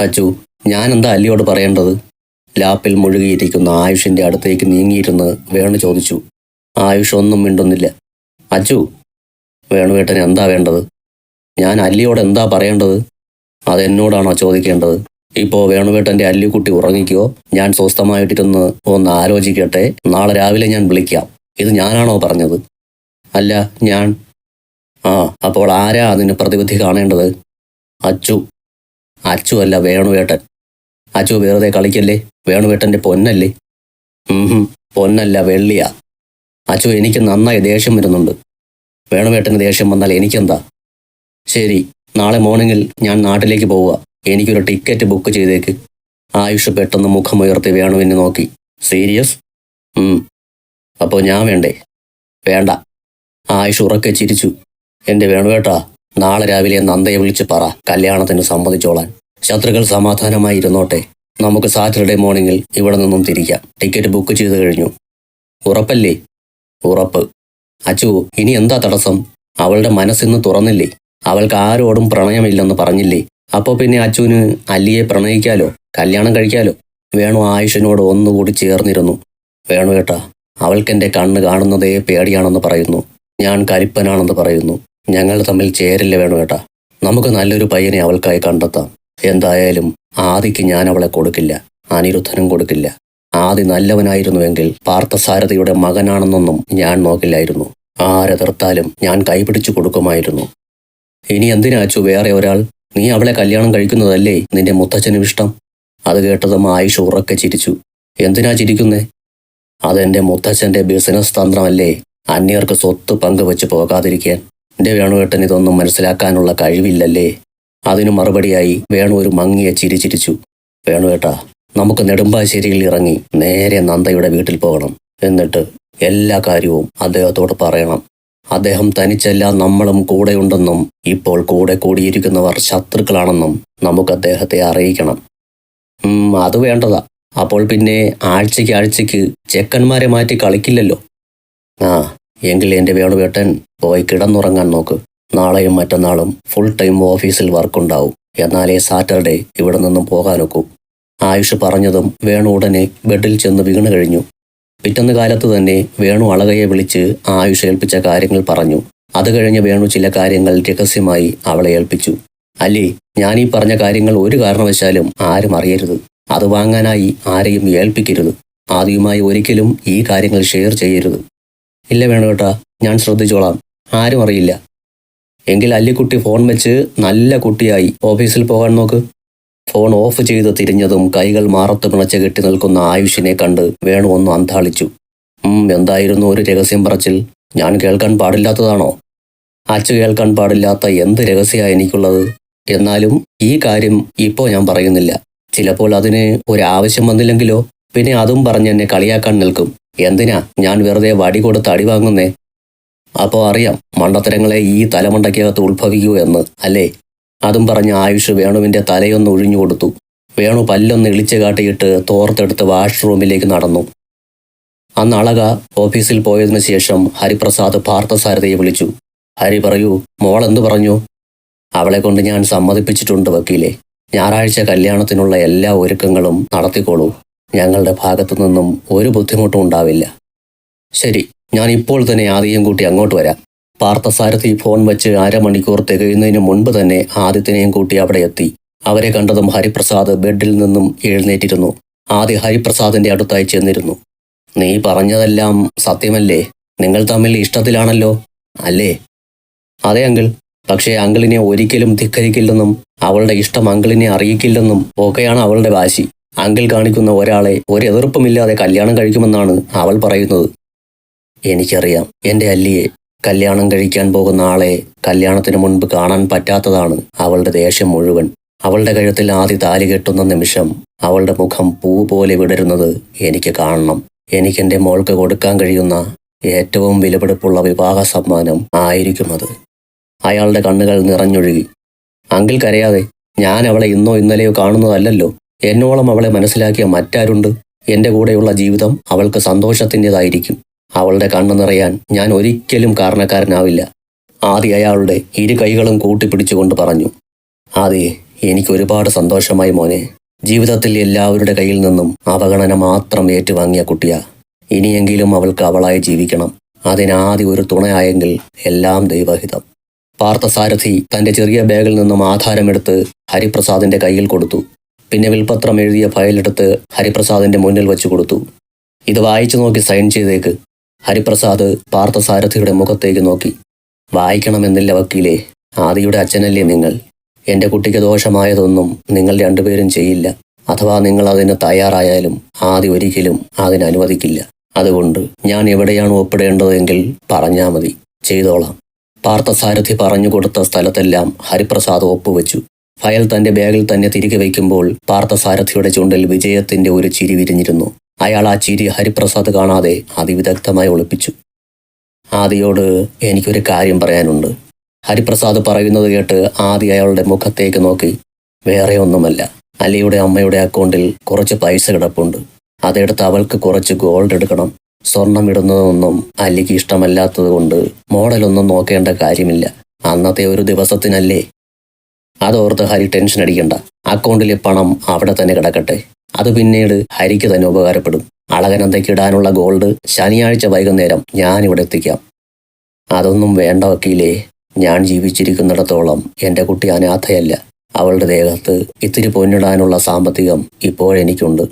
അച്ചു ഞാൻ എന്താ അല്ലിയോട് പറയേണ്ടത്? ലാപ്പിൽ മുഴുകിയിരിക്കുന്ന ആയുഷിന്റെ അടുത്തേക്ക് നീങ്ങിയിരുന്ന് വേണു ചോദിച്ചു. ആയുഷ് ഒന്നും മിണ്ടുന്നില്ല. അച്ചു വേണുവേട്ടന് എന്താ വേണ്ടത്? ഞാൻ അല്ലിയോട് എന്താ പറയേണ്ടത്? അതെന്നോടാണോ ചോദിക്കേണ്ടത്? ഇപ്പോ വേണുവേട്ടന്റെ അല്ലിക്കുട്ടി ഉറങ്ങിക്കോ? ഞാൻ സ്വസ്ഥമായിട്ടിരുന്ന് ഒന്ന് ആലോചിക്കട്ടെ. നാളെ രാവിലെ ഞാൻ വിളിക്കാം. ഇത് ഞാനാണോ പറഞ്ഞത്? അല്ല ഞാൻ. ആ അപ്പോൾ ആരാ അതിന് പ്രതിവിധി കാണേണ്ടത്? അച്ചു. അച്ചു അല്ല വേണുവേട്ടൻ. അച്ചു വെറുതെ കളിക്കല്ലേ? വേണുവേട്ടന്റെ പൊന്നല്ലേ? പൊന്നല്ല വെള്ളിയാ. അച്ചു എനിക്ക് നന്നായി ദേഷ്യം വരുന്നുണ്ട്. വേണുവേട്ടന് ദേഷ്യം വന്നാൽ എനിക്കെന്താ? ശരി നാളെ മോർണിംഗിൽ ഞാൻ നാട്ടിലേക്ക് പോവുക. എനിക്കൊരു ടിക്കറ്റ് ബുക്ക് ചെയ്തേക്ക്. ആയുഷ് പെട്ടെന്ന് മുഖമുയർത്തി വേണുവിനെ നോക്കി. സീരിയസ്? അപ്പോൾ ഞാൻ വേണ്ടേ? വേണ്ട. ആയുഷ് ഉറക്കെ ചിരിച്ചു. എന്റെ വേണുവേട്ടാ നാളെ രാവിലെ നന്ദയെ വിളിച്ച് പറ കല്യാണത്തിന് സമ്മതിച്ചോളാൻ. ശത്രുക്കൾ സമാധാനമായി ഇരുന്നോട്ടെ. നമുക്ക് സാറ്റർഡേ മോർണിംഗിൽ ഇവിടെ നിന്നും തിരിക്കാം. ടിക്കറ്റ് ബുക്ക് ചെയ്തു കഴിഞ്ഞു. ഉറപ്പല്ലേ? ഉറപ്പ്. അച്ചു ഇനി എന്താ തടസ്സം? അവളുടെ മനസ്സിന്ന് തുറന്നില്ലേ? അവൾക്ക് ആരോടും പ്രണയമില്ലെന്ന് പറഞ്ഞില്ലേ? അപ്പോ പിന്നെ അച്ചുവിന് അല്ലിയെ പ്രണയിക്കാലോ? കല്യാണം കഴിക്കാലോ? വേണു ആയുഷിനോട് ഒന്നുകൂടി ചേർന്നിരുന്നു. വേണു കേട്ടാ അവൾക്കെന്റെ കണ്ണ് കാണുന്നതേ പേടിയാണെന്ന് പറയുന്നു. ഞാൻ കരിപ്പനാണെന്ന് പറയുന്നു. ഞങ്ങൾ തമ്മിൽ ചേരില്ല വേണം കേട്ടാ നമുക്ക് നല്ലൊരു പയ്യനെ അവൾക്കായി കണ്ടെത്താം. എന്തായാലും ആദിക്ക് ഞാൻ അവളെ കൊടുക്കില്ല. അനിരുദ്ധനും കൊടുക്കില്ല. ആദി നല്ലവനായിരുന്നുവെങ്കിൽ പാർത്ഥസാരഥിയുടെ മകനാണെന്നൊന്നും ഞാൻ നോക്കില്ലായിരുന്നു. ആരെതിർത്താലും ഞാൻ കൈപിടിച്ചു കൊടുക്കുമായിരുന്നു. ഇനി എന്തിനാച്ചു വേറെ ഒരാൾ? നീ അവളെ കല്യാണം കഴിക്കുന്നതല്ലേ നിന്റെ മുത്തച്ഛനും ഇഷ്ടം? അത് കേട്ടതും ആയിഷ ഉറക്കെ ചിരിച്ചു. എന്തിനാ ചിരിക്കുന്നേ? അതെന്റെ മുത്തച്ഛന്റെ ബിസിനസ് തന്ത്രമല്ലേ? അന്യർക്ക് സ്വത്ത് പങ്കുവെച്ച് പോകാതിരിക്കാൻ എന്റെ വേണുവേട്ടൻ ഇതൊന്നും മനസ്സിലാക്കാനുള്ള കഴിവില്ലല്ലേ? അതിനു മറുപടിയായി വേണു ഒരു മങ്ങിയ ചിരി ചിരിച്ചു. വേണുവേട്ടാ നമുക്ക് നെടുമ്പാശ്ശേരിയിൽ ഇറങ്ങി നേരെ നന്ദയുടെ വീട്ടിൽ പോകണം. എന്നിട്ട് എല്ലാ കാര്യവും അദ്ദേഹത്തോട് പറയണം. അദ്ദേഹം തനിച്ചല്ല നമ്മളും കൂടെയുണ്ടെന്നും ഇപ്പോൾ കൂടെ കൂടിയിരിക്കുന്നവർ ശത്രുക്കളാണെന്നും നമുക്ക് അദ്ദേഹത്തെ അറിയിക്കണം. അത് വേണ്ടതാ. അപ്പോൾ പിന്നെ ആഴ്ചയ്ക്ക് ആഴ്ചയ്ക്ക് ചെക്കന്മാരെ മാറ്റി കളിക്കില്ലല്ലോ. ആ എങ്കിൽ എന്റെ വേണുവേട്ടൻ പോയി കിടന്നുറങ്ങാൻ നോക്ക്. നാളെയും മറ്റന്നാളും ഫുൾ ടൈം ഓഫീസിൽ വർക്കുണ്ടാവും എന്നാലേ സാറ്റർഡേ ഇവിടെ നിന്നും പോകാനൊക്കൂ. ആയുഷ് പറഞ്ഞതും വേണു ഉടനെ ബെഡിൽ ചെന്ന് വീണ് കഴിഞ്ഞു. പിറ്റന്ന് കാലത്ത് തന്നെ വേണു അളകയെ വിളിച്ച് ആയുഷ് ഏൽപ്പിച്ച കാര്യങ്ങൾ പറഞ്ഞു. അത് കഴിഞ്ഞ് വേണു ചില കാര്യങ്ങൾ രഹസ്യമായി അവളെ ഏൽപ്പിച്ചു. അല്ലേ ഞാൻ ഈ പറഞ്ഞ കാര്യങ്ങൾ ഒരു കാരണവശാലും ആരും അറിയരുത്. അത് വാങ്ങാനായി ആരെയും ഏൽപ്പിക്കരുത്. ആദ്യമായി ഒരിക്കലും ഈ കാര്യങ്ങൾ ഷെയർ ചെയ്യരുത്. ഇല്ല വേണം കേട്ടാ ഞാൻ ശ്രദ്ധിച്ചോളാം. ആരും അറിയില്ല. എങ്കിൽ അല്ലിക്കുട്ടി ഫോൺ വെച്ച് നല്ല കുട്ടിയായി ഓഫീസിൽ പോകാൻ നോക്ക്. ഫോൺ ഓഫ് ചെയ്ത് തിരിഞ്ഞതും കൈകൾ മാറത്ത് പിണച്ച് കെട്ടി നിൽക്കുന്ന ആയുഷിനെ കണ്ട് വേണു ഒന്ന് അന്താളിച്ചു എന്തായിരുന്നു ഒരു രഹസ്യം പറച്ചിൽ? ഞാൻ കേൾക്കാൻ പാടില്ലാത്തതാണോ? അച്ചു കേൾക്കാൻ പാടില്ലാത്ത എന്ത് രഹസ്യമാണ് എനിക്കുള്ളത്? എന്നാലും ഈ കാര്യം ഇപ്പോൾ ഞാൻ പറയുന്നില്ല. ചിലപ്പോൾ അതിന് ഒരാവശ്യം വന്നില്ലെങ്കിലോ? പിന്നെ അതും പറഞ്ഞ് എന്നെ കളിയാക്കാൻ നിൽക്കും. എന്തിനാ ഞാൻ വെറുതെ വടി കൊടുത്ത് അടി വാങ്ങുന്നേ? അപ്പോൾ അറിയാം മണ്ടത്തരങ്ങളെ ഈ തലമണ്ടയ്ക്കകത്ത് ഉത്ഭവിക്കൂ എന്ന് അല്ലേ? അതും പറഞ്ഞ് ആയുഷ് വേണുവിന്റെ തലയൊന്ന് ഒഴിഞ്ഞു കൊടുത്തു. വേണു പല്ലൊന്ന് ഇളിച്ചു കാട്ടിയിട്ട് തോർത്തെടുത്ത് വാഷ്റൂമിലേക്ക് നടന്നു. അന്ന് അളക ഓഫീസിൽ പോയതിനു ശേഷം ഹരിപ്രസാദ് പാർത്ഥസാരഥയെ വിളിച്ചു. ഹരി പറയൂ മോൾ എന്തു പറഞ്ഞു? അവളെ കൊണ്ട് ഞാൻ സമ്മതിപ്പിച്ചിട്ടുണ്ട് വക്കീലെ. ഞായറാഴ്ച കല്യാണത്തിനുള്ള എല്ലാ ഒരുക്കങ്ങളും നടത്തിക്കോളൂ. ഞങ്ങളുടെ ഭാഗത്തു നിന്നും ഒരു ബുദ്ധിമുട്ടും ഉണ്ടാവില്ല. ശരി ഞാൻ ഇപ്പോൾ തന്നെ ആദ്യം കൂട്ടി അങ്ങോട്ട് വരാം. പാർത്ഥസാരഥി ഫോൺ വെച്ച് അരമണിക്കൂർ തികയുന്നതിന് മുൻപ് തന്നെ ആദിത്യനെയും കൂട്ടി അവിടെ എത്തി. അവരെ കണ്ടതും ഹരിപ്രസാദ് ബെഡിൽ നിന്നും എഴുന്നേറ്റിരുന്നു. ആദ്യ ഹരിപ്രസാദിന്റെ അടുത്തായി ചെന്നിരുന്നു. നീ പറഞ്ഞതെല്ലാം സത്യമല്ലേ? നിങ്ങൾ തമ്മിൽ ഇഷ്ടത്തിലാണല്ലോ അല്ലേ? അതെ അങ്കിൾ. പക്ഷേ അങ്കിളിനെ ഒരിക്കലും ധിക്കരിക്കില്ലെന്നും അവളുടെ ഇഷ്ടം അങ്കിളിനെ അറിയിക്കില്ലെന്നും ഒക്കെയാണ് അവളുടെ വാശി. അങ്കിൾ കാണിക്കുന്ന ഒരാളെ ഒരെതിർപ്പുമില്ലാതെ കല്യാണം കഴിക്കുമെന്നാണ് അവൾ പറയുന്നത്. എനിക്കറിയാം എന്റെ അല്ലിയെ കല്യാണം കഴിക്കാൻ പോകുന്ന ആളെ കല്യാണത്തിന് മുൻപ് കാണാൻ പറ്റാത്തതാണ് അവളുടെ ദേഷ്യം മുഴുവൻ. അവളുടെ കഴുത്തിൽ ആദ്യ താലി കെട്ടുന്ന നിമിഷം അവളുടെ മുഖം പൂ പോലെ വിടരുന്നത് എനിക്ക് കാണണം. എനിക്കെന്റെ മോൾക്ക് കൊടുക്കാൻ കഴിയുന്ന ഏറ്റവും വിലപിടിപ്പുള്ള വിവാഹ സമ്മാനം ആയിരിക്കും അത്. അയാളുടെ കണ്ണുകൾ നിറഞ്ഞൊഴുകി. അങ്കിൾ കരയാതെ ഞാൻ അവളെ ഇന്നോ ഇന്നലെയോ കാണുന്നതല്ലല്ലോ. എന്നോളം അവളെ മനസ്സിലാക്കിയ മറ്റാരുണ്ട്? എന്റെ കൂടെയുള്ള ജീവിതം അവൾക്ക് സന്തോഷത്തിന്റെതായിരിക്കും. അവളുടെ കണ്ണു നിറയാൻ ഞാൻ ഒരിക്കലും കാരണക്കാരനാവില്ല. ആദ്യ അയാളുടെ ഇരു കൈകളും കൂട്ടിപ്പിടിച്ചുകൊണ്ട് പറഞ്ഞു ആദി എനിക്ക് ഒരുപാട് സന്തോഷമായി മോനെ. ജീവിതത്തിൽ എല്ലാവരുടെ കയ്യിൽ നിന്നും അവഗണന മാത്രം ഏറ്റുവാങ്ങിയ കുട്ടിയാ. ഇനിയെങ്കിലും അവൾക്ക് അവളായി ജീവിക്കണം. അതിനാദ്യ ഒരു തുണയായെങ്കിൽ എല്ലാം ദൈവഹിതം. പാർത്ഥസാരഥി തന്റെ ചെറിയ ബാഗിൽ നിന്നും ആധാരമെടുത്ത് ഹരിപ്രസാദിന്റെ കയ്യിൽ കൊടുത്തു. പിന്നെ വിൽപത്രം എഴുതിയ ഫയലെടുത്ത് ഹരിപ്രസാദിന്റെ മുന്നിൽ വെച്ചു കൊടുത്തു. ഇത് വായിച്ചു നോക്കി സൈൻ ചെയ്തേക്ക്. ഹരിപ്രസാദ് പാർത്ഥസാരഥിയുടെ മുഖത്തേക്ക് നോക്കി. വായിക്കണമെന്നില്ല വക്കീലെ ആദിയുടെ അച്ഛനല്ലേ നിങ്ങൾ? എന്റെ കുട്ടിക്ക് ദോഷമായതൊന്നും നിങ്ങൾ രണ്ടുപേരും ചെയ്യില്ല. അഥവാ നിങ്ങൾ അതിന് തയ്യാറായാലും ആദ്യ ഒരിക്കലും അതിന് അനുവദിക്കില്ല. അതുകൊണ്ട് ഞാൻ എവിടെയാണ് ഒപ്പിടേണ്ടതെങ്കിൽ പറഞ്ഞാൽ മതി. ചെയ്തോളാം. പാർത്ഥസാരഥി പറഞ്ഞു കൊടുത്ത സ്ഥലത്തെല്ലാം ഹരിപ്രസാദ് ഒപ്പുവെച്ചു. ഫയൽ തന്റെ ബാഗിൽ തന്നെ തിരികെ വയ്ക്കുമ്പോൾ പാർത്ഥസാരഥിയുടെ ചുണ്ടിൽ വിജയത്തിന്റെ ഒരു ചിരി വിരിഞ്ഞിരുന്നു. അയാൾ ആ ചിരി ഹരിപ്രസാദ് കാണാതെ അതിവിദഗ്ധമായി ഒളിപ്പിച്ചു. ആദിയോട് എനിക്കൊരു കാര്യം പറയാനുണ്ട്. ഹരിപ്രസാദ് പറയുന്നത് കേട്ട് ആദി അയാളുടെ മുഖത്തേക്ക് നോക്കി. വേറെ ഒന്നുമല്ല. അലിയുടെ അമ്മയുടെ അക്കൗണ്ടിൽ കുറച്ച് പൈസ കിടപ്പുണ്ട്. അതെടുത്ത് അവൾക്ക് കുറച്ച് ഗോൾഡ് എടുക്കണം. സ്വർണം ഇടുന്നതൊന്നും അല്ലിക്ക് ഇഷ്ടമല്ലാത്തതുകൊണ്ട് മോഡലൊന്നും നോക്കേണ്ട കാര്യമില്ല. അന്നത്തെ ഒരു ദിവസത്തിനല്ലേ അതോർത്ത് ഹരി ടെൻഷൻ അടിക്കണ്ട. അക്കൗണ്ടിലെ പണം അവിടെ തന്നെ കിടക്കട്ടെ. അത് പിന്നീട് ഹരിക്ക് തന്നെ ഉപകാരപ്പെടും. അളകനന്ദയ്ക്ക് ഇടാനുള്ള ഗോൾഡ് ശനിയാഴ്ച വൈകുന്നേരം ഞാൻ ഇവിടെ എത്തിക്കാം. അതൊന്നും വേണ്ട വക്കീലേ. ഞാൻ ജീവിച്ചിരിക്കുന്നിടത്തോളം എന്റെ കുട്ടി അനാഥയല്ല. അവളുടെ ദേഹത്ത് ഇത്തിരി പൊന്നിടാനുള്ള സാമ്പത്തികം ഇപ്പോഴെനിക്കുണ്ട്.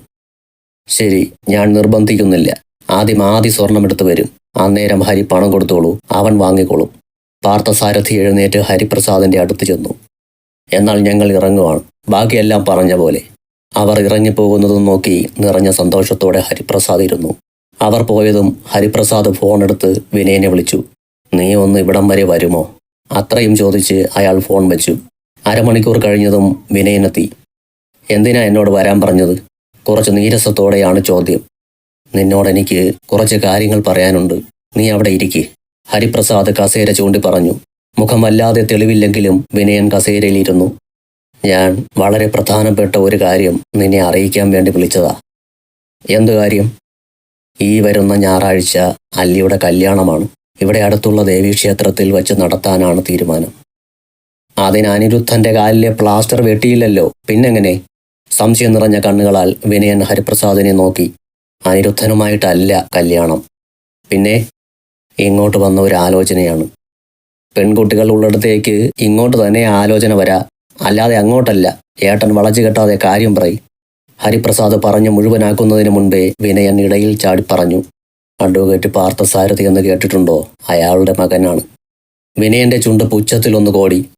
ശരി ഞാൻ നിർബന്ധിക്കുന്നില്ല. ആദ്യം ആദ്യ സ്വർണമെടുത്ത് വരും. അന്നേരം ഹരി പണം കൊടുത്തോളൂ. അവൻ വാങ്ങിക്കോളും. പാർത്ഥസാരഥി എഴുന്നേറ്റ് ഹരിപ്രസാദിന്റെ അടുത്ത് ചെന്നു. എന്നാൽ ഞങ്ങൾ ഇറങ്ങുവാണ്. ബാക്കിയെല്ലാം പറഞ്ഞ പോലെ അവർ ഇറങ്ങിപ്പോകുന്നതും നോക്കി നിറഞ്ഞ സന്തോഷത്തോടെ ഹരിപ്രസാദ് ഇരുന്നു. അവർ പോയതും ഹരിപ്രസാദ് ഫോൺ എടുത്ത് വിനയനെ വിളിച്ചു. നീ ഒന്ന് ഇവിടം വരെ വരുമോ? അത്രയും ചോദിച്ച് അയാൾ ഫോൺ വെച്ചു. അരമണിക്കൂർ കഴിഞ്ഞതും വിനയനെത്തി. എന്തിനാ എന്നോട് വരാൻ പറഞ്ഞത്? കുറച്ച് നീരസത്തോടെയാണ് ചോദ്യം. നിന്നോട് എനിക്ക് കുറച്ച് കാര്യങ്ങൾ പറയാനുണ്ട്. നീ അവിടെ ഇരിക്കെ. ഹരിപ്രസാദ് കസേര ചൂണ്ടി പറഞ്ഞു. മുഖം വല്ലാതെ തെളിവില്ലെങ്കിലും വിനയൻ കസേരയിലിരുന്നു. ഞാൻ വളരെ പ്രധാനപ്പെട്ട ഒരു കാര്യം നിന്നെ അറിയിക്കാൻ വേണ്ടി വിളിച്ചതാ. എന്തു കാര്യം? ഈ വരുന്ന ഞായറാഴ്ച അല്ലിയുടെ കല്യാണമാണ്. ഇവിടെ അടുത്തുള്ള ദേവീക്ഷേത്രത്തിൽ വച്ച് നടത്താനാണ് തീരുമാനം. അതിന് അനിരുദ്ധന്റെ കാലിലെ പ്ലാസ്റ്റർ വെട്ടിയില്ലല്ലോ. പിന്നെങ്ങനെ? സംശയം നിറഞ്ഞ കണ്ണുകളാൽ വിനയൻ ഹരിപ്രസാദിനെ നോക്കി. അനിരുദ്ധനുമായിട്ടല്ല കല്യാണം. പിന്നെ? ഇങ്ങോട്ട് വന്ന ഒരു ആലോചനയാണ്. പെൺകുട്ടികൾ ഉള്ളിടത്തേക്ക് ഇങ്ങോട്ട് തന്നെ ആലോചന വരാ. അല്ലാതെ അങ്ങോട്ടല്ല. ഏട്ടൻ വളച്ചു കെട്ടാതെ കാര്യം പറയും. ഹരിപ്രസാദ് പറഞ്ഞു മുഴുവനാക്കുന്നതിന് മുൻപേ വിനയൻ ഇടയിൽ ചാടി പറഞ്ഞു. അഡ്വക്കേറ്റ് പാർത്ഥസാരഥി എന്ന് കേട്ടിട്ടുണ്ടോ? അയാളുടെ മകനാണ്. വിനയന്റെ ചുണ്ട് പുച്ഛത്തിലൊന്ന് കോടി.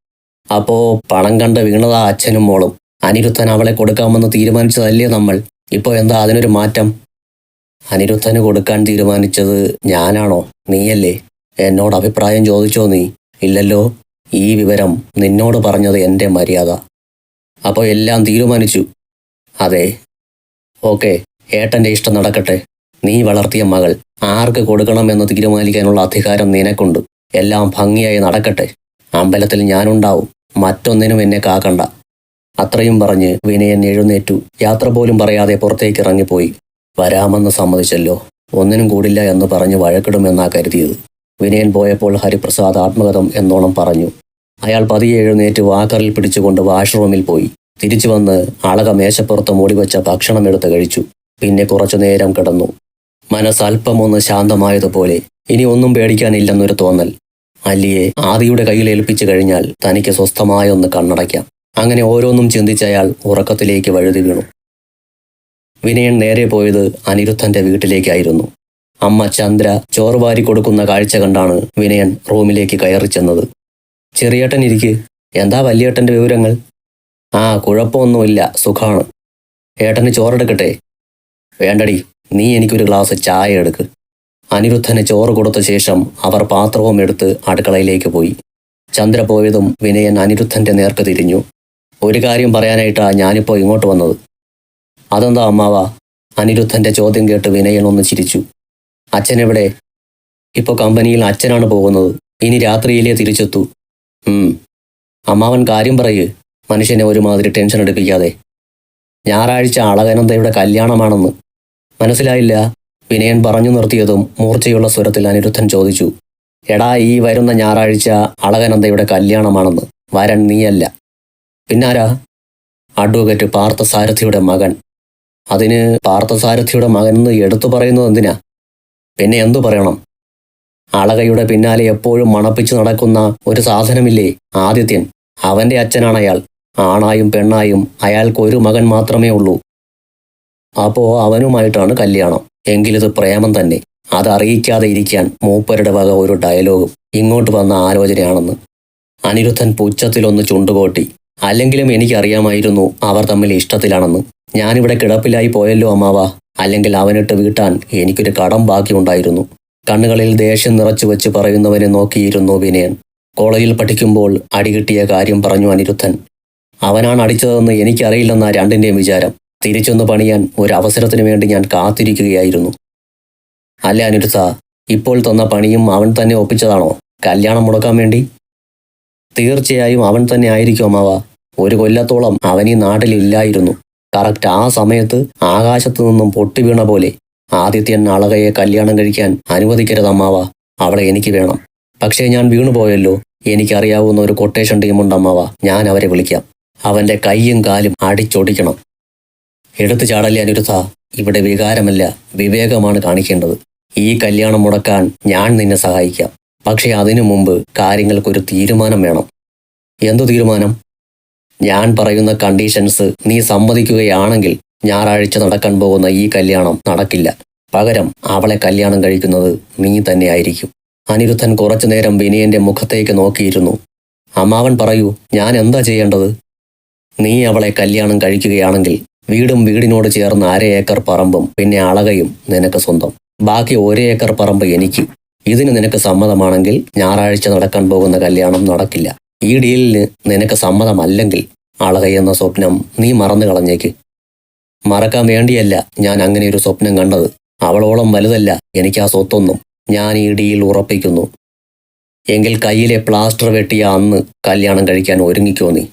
അപ്പോ പണം കണ്ട് വീണതാ അച്ഛനും മോളും. അനിരുദ്ധൻ അവളെ കൊടുക്കാമെന്ന് തീരുമാനിച്ചതല്ലേ നമ്മൾ? ഇപ്പോ എന്താ അതിനൊരു മാറ്റം? അനിരുദ്ധന് കൊടുക്കാൻ തീരുമാനിച്ചത് ഞാനാണോ? നീയല്ലേ? എന്നോട് അഭിപ്രായം ചോദിച്ചോ നീ? ഇല്ലല്ലോ ഈ വിവരം നിന്നോട് പറഞ്ഞത് എന്റെ മര്യാദ. അപ്പോൾ എല്ലാം തീരുമാനിച്ചു. അതെ. ഓക്കെ ഏട്ടന്റെ ഇഷ്ടം നടക്കട്ടെ. നീ വളർത്തിയ മകൾ ആർക്ക് കൊടുക്കണമെന്ന് തീരുമാനിക്കാനുള്ള അധികാരം നിനക്കുണ്ട്. എല്ലാം ഭംഗിയായി നടക്കട്ടെ. അമ്പലത്തിൽ ഞാനുണ്ടാവും മറ്റൊന്നിനും എന്നെ കാക്കണ്ട. അത്രയും പറഞ്ഞ് വിനയൻ എഴുന്നേറ്റു. യാത്ര പോലും പറയാതെ പുറത്തേക്ക് ഇറങ്ങിപ്പോയി. വരാമെന്ന് സമ്മതിച്ചല്ലോ. ഒന്നിനും കൂടില്ല എന്ന് പറഞ്ഞ് വഴക്കിടുമെന്നാ കരുതിയത്. വിനയൻ പോയപ്പോൾ ഹരിപ്രസാദ് ആത്മകഥം എന്നോണം പറഞ്ഞു. അയാൾ പതിയെ എഴുന്നേറ്റ് വാക്കറിൽ പിടിച്ചുകൊണ്ട് വാഷ്റൂമിൽ പോയി. തിരിച്ചു വന്ന് അളക മേശപ്പുറത്ത് മൂടിവെച്ച ഭക്ഷണം എടുത്ത് കഴിച്ചു. പിന്നെ കുറച്ചു നേരം കിടന്നു. മനസ്സ് അല്പമൊന്ന് ശാന്തമായതുപോലെ ഇനി ഒന്നും പേടിക്കാനില്ലെന്നൊരു തോന്നൽ. അല്ലിയെ ആദിയുടെ കയ്യിൽ ഏൽപ്പിച്ചു കഴിഞ്ഞാൽ തനിക്ക് സ്വസ്ഥമായ ഒന്ന് കണ്ണടയ്ക്കാം. അങ്ങനെ ഓരോന്നും ചിന്തിച്ചയാൾ ഉറക്കത്തിലേക്ക് വഴുതി വീണു. വിനയൻ നേരെ പോയത് അനിരുദ്ധന്റെ വീട്ടിലേക്കായിരുന്നു. അമ്മ ചന്ദ്ര ചോറ് വാരി കൊടുക്കുന്ന കാഴ്ച കണ്ടാണ് വിനയൻ റൂമിലേക്ക് കയറി ചെന്നത്. ചെറിയേട്ടൻ ഇരിക്ക്. എന്താ വലിയേട്ടന്റെ വിവരങ്ങൾ? ആ കുഴപ്പമൊന്നുമില്ല. സുഖാണ്. ഏട്ടന് ചോറെടുക്കട്ടെ. വേണ്ടടി. നീ എനിക്കൊരു ഗ്ലാസ് ചായ എടുക്ക്. അനിരുദ്ധന് ചോറ് കൊടുത്ത ശേഷം അവർ പാത്രവും എടുത്ത് അടുക്കളയിലേക്ക് പോയി. ചന്ദ്ര പോയതും വിനയൻ അനിരുദ്ധന്റെ നേർക്ക് തിരിഞ്ഞു. ഒരു കാര്യം പറയാനായിട്ടാ ഞാനിപ്പോ ഇങ്ങോട്ട് വന്നത്. അതെന്താ അമ്മാവ? അനിരുദ്ധന്റെ ചോദ്യം കേട്ട് വിനയൻ ഒന്ന് ചിരിച്ചു. അച്ഛൻ എവിടെ ഇപ്പോൾ കമ്പനിയിൽ അച്ഛനാണ് പോകുന്നത്. ഇനി രാത്രിയിലേ തിരിച്ചെത്തു. അമ്മാവൻ കാര്യം പറയ്. മനുഷ്യനെ ഒരുമാതിരി ടെൻഷൻ എടുപ്പിക്കാതെ. ഞായറാഴ്ച അളകനന്ദയുടെ കല്യാണമാണെന്ന്. മനസ്സിലായില്ല? വിനയൻ പറഞ്ഞു നിർത്തിയതും മൂർച്ചയുള്ള സ്വരത്തിൽ അനിരുദ്ധൻ ചോദിച്ചു. എടാ ഈ വരുന്ന ഞായറാഴ്ച അളകനന്ദയുടെ കല്യാണമാണെന്ന്. വരൻ നീയല്ല. പിന്നാരാ? അഡ്വക്കേറ്റ് പാർത്ഥസാരഥിയുടെ മകൻ. അതിന് പാർത്ഥസാരഥിയുടെ മകൻ എന്ന് എടുത്തു പറയുന്നത് എന്തിനാ? പിന്നെ എന്തു പറയണം? അളകയുടെ പിന്നാലെ എപ്പോഴും മണപ്പിച്ചു നടക്കുന്ന ഒരു സാധനമില്ലേ ആദിത്യൻ? അവന്റെ അച്ഛനാണ് അയാൾ. ആണായും പെണ്ണായും അയാൾക്ക് ഒരു മകൻ മാത്രമേ ഉള്ളൂ. അപ്പോ അവനുമായിട്ടാണ് കല്യാണം. എങ്കിലിത് പ്രേമം തന്നെ. അത് അറിയിക്കാതെ ഇരിക്കാൻ മൂപ്പരുടെ വക ഒരു ഡയലോഗും ഇങ്ങോട്ട് വന്ന ആലോചനയാണെന്ന്. അനിരുദ്ധൻ പുച്ഛത്തിലൊന്ന് ചുണ്ടുകോട്ടി. അല്ലെങ്കിലും എനിക്കറിയാമായിരുന്നു അവർ തമ്മിൽ ഇഷ്ടത്തിലാണെന്ന്. ഞാനിവിടെ കിടപ്പിലായി പോയല്ലോ അമ്മാവ. അല്ലെങ്കിൽ അവനിട്ട് വീട്ടാൻ എനിക്കൊരു കടം ബാക്കിയുണ്ടായിരുന്നു. കണ്ണുകളിൽ ദേഷ്യം നിറച്ചു വെച്ച് പറയുന്നവനെ നോക്കിയിരുന്നു വിനയൻ. കോളേജിൽ പഠിക്കുമ്പോൾ അടികിട്ടിയ കാര്യം പറഞ്ഞു അനിരുദ്ധൻ. അവനാണ് അടിച്ചതെന്ന് എനിക്കറിയില്ലെന്ന രണ്ടിന്റെയും വിചാരം. തിരിച്ചൊന്ന് പണിയാൻ ഒരു അവസരത്തിനു വേണ്ടി ഞാൻ കാത്തിരിക്കുകയായിരുന്നു. അല്ല അനിരുദ്ധ ഇപ്പോൾ തന്ന പണിയും അവൻ തന്നെ ഒപ്പിച്ചതാണോ? കല്യാണം മുടക്കാൻ വേണ്ടി? തീർച്ചയായും അവൻ തന്നെ ആയിരിക്കും അമ്മാവ. ഒരു കൊല്ലത്തോളം അവൻ ഈ നാട്ടിലില്ലായിരുന്നു കറക്റ്റ് ആ സമയത്ത് ആകാശത്തു നിന്നും പൊട്ടി വീണ പോലെ ആദിത്യൻ അളകയെ കല്യാണം കഴിക്കാൻ അനുവദിക്കരുത് അമ്മാവ. അവളെ എനിക്ക് വേണം. പക്ഷേ ഞാൻ വീണുപോയല്ലോ എനിക്കറിയാവുന്ന ഒരു കൊട്ടേഷൻ ടീമുണ്ട് അമ്മാവ. ഞാൻ അവരെ വിളിക്കാം. അവന്റെ കൈയും കാലും അടിച്ചൊടിക്കണം. എടുത്തു ചാടല്ലേ അനിരുദ്ധ? ഇവിടെ വികാരമല്ല വിവേകമാണ് കാണിക്കേണ്ടത്. ഈ കല്യാണം മുടക്കാൻ ഞാൻ നിന്നെ സഹായിക്കാം. പക്ഷേ അതിനു മുമ്പ് കാര്യങ്ങൾക്കൊരു തീരുമാനം വേണം. എന്തു തീരുമാനം? ഞാൻ പറയുന്ന കണ്ടീഷൻസ് നീ സമ്മതിക്കുകയാണെങ്കിൽ ഞായറാഴ്ച നടക്കാൻ പോകുന്ന ഈ കല്യാണം നടക്കില്ല. പകരം അവളെ കല്യാണം കഴിക്കുന്നത് നീ തന്നെയായിരിക്കും. അനിരുദ്ധൻ കുറച്ചുനേരം വിനയന്റെ മുഖത്തേക്ക് നോക്കിയിരുന്നു. അമ്മാവൻ പറയൂ ഞാൻ എന്താ ചെയ്യേണ്ടത്? നീ അവളെ കല്യാണം കഴിക്കുകയാണെങ്കിൽ വീടും വീടിനോട് ചേർന്ന് അര ഏക്കർ പറമ്പും പിന്നെ അളകയും നിനക്ക് സ്വന്തം. ബാക്കി ഒരേ ഏക്കർ പറമ്പ് എനിക്ക്. ഇതിന് നിനക്ക് സമ്മതമാണെങ്കിൽ ഞായറാഴ്ച നടക്കാൻ പോകുന്ന കല്യാണം നടക്കില്ല. ഈ ഡീലിന് നിനക്ക് സമ്മതമല്ലെങ്കിൽ അളകയെന്ന സ്വപ്നം നീ മറന്നു കളഞ്ഞേക്ക്. മറക്കാൻ വേണ്ടിയല്ല ഞാൻ അങ്ങനെ ഒരു സ്വപ്നം കണ്ടത്. അവളോളം വലുതല്ല എനിക്ക് ആ സ്വത്തൊന്നും ഞാൻ ഈ ഡീൽ ഉറപ്പിക്കുന്നു. എങ്കിൽ കയ്യിലെ പ്ലാസ്റ്റർ വെട്ടിയ അന്ന് കല്യാണം കഴിക്കാൻ ഒരുങ്ങിക്കോ നീ.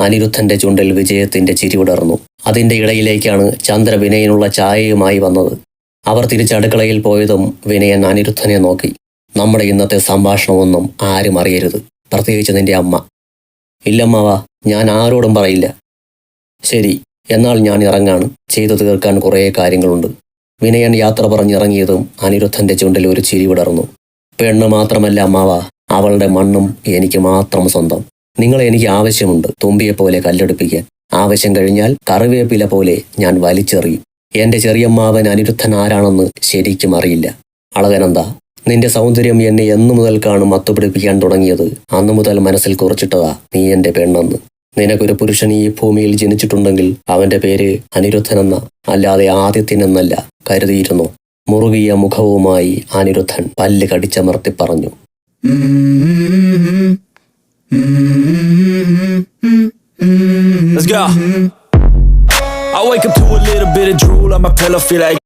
അനിരുദ്ധന്റെ ചുണ്ടിൽ വിജയത്തിന്റെ ചിരി വിടർന്നു അതിന്റെ ഇടയിലേക്കാണ് ചന്ദ്ര വിനയനുള്ള ചായയുമായി വന്നത്. അവർ തിരിച്ചടുക്കളയിൽ പോയതും വിനയൻ അനിരുദ്ധനെ നോക്കി. നമ്മുടെ ഇന്നത്തെ സംഭാഷണമൊന്നും ആരും അറിയരുത്. പ്രത്യേകിച്ച് നിന്റെ അമ്മ. ഇല്ലമ്മാവ ഞാൻ ആരോടും പറയില്ല. ശരി എന്നാൽ ഞാൻ ഇറങ്ങാണ്. ചെയ്തു തീർക്കാൻ കുറേ കാര്യങ്ങളുണ്ട്. വിനയൻ യാത്ര പറഞ്ഞിറങ്ങിയതും അനിരുദ്ധന്റെ ചുണ്ടിൽ ഒരു ചിരി വിടർന്നു. പെണ്ണ് മാത്രമല്ല അമ്മാവ അവളുടെ മണ്ണും എനിക്ക് മാത്രം സ്വന്തം. നിങ്ങളെ എനിക്ക് ആവശ്യമുണ്ട് തുമ്പിയെപ്പോലെ കല്ലെടുപ്പിക്കാൻ. ആവശ്യം കഴിഞ്ഞാൽ കറിവേപ്പില പോലെ ഞാൻ വലിച്ചെറിയും. എന്റെ ചെറിയമ്മാവൻ അനിരുദ്ധൻ ആരാണെന്ന് ശരിക്കും അറിയില്ല. അളകനന്ദ നിന്റെ സൗന്ദര്യം എന്നെ എന്നു മുതൽക്കാണ് മത്തുപിടിപ്പിക്കാൻ തുടങ്ങിയത്. അന്നു മുതൽ മനസ്സിൽ കുറച്ചിട്ടതാ നീ എന്റെ പെണ്ണെന്ന്. നിനക്കൊരു പുരുഷൻ ഈ ഭൂമിയിൽ ജനിച്ചിട്ടുണ്ടെങ്കിൽ അവന്റെ പേര് അനിരുദ്ധനെന്ന അല്ലാതെ ആദിത്യനെന്നല്ല കരുതിയിരുന്നു. മുറുകിയ മുഖവുമായി അനിരുദ്ധൻ പല്ല് കടിച്ചമർത്തി പറഞ്ഞു. Let's go. I wake up to a little bit of drool on my pillow, feel like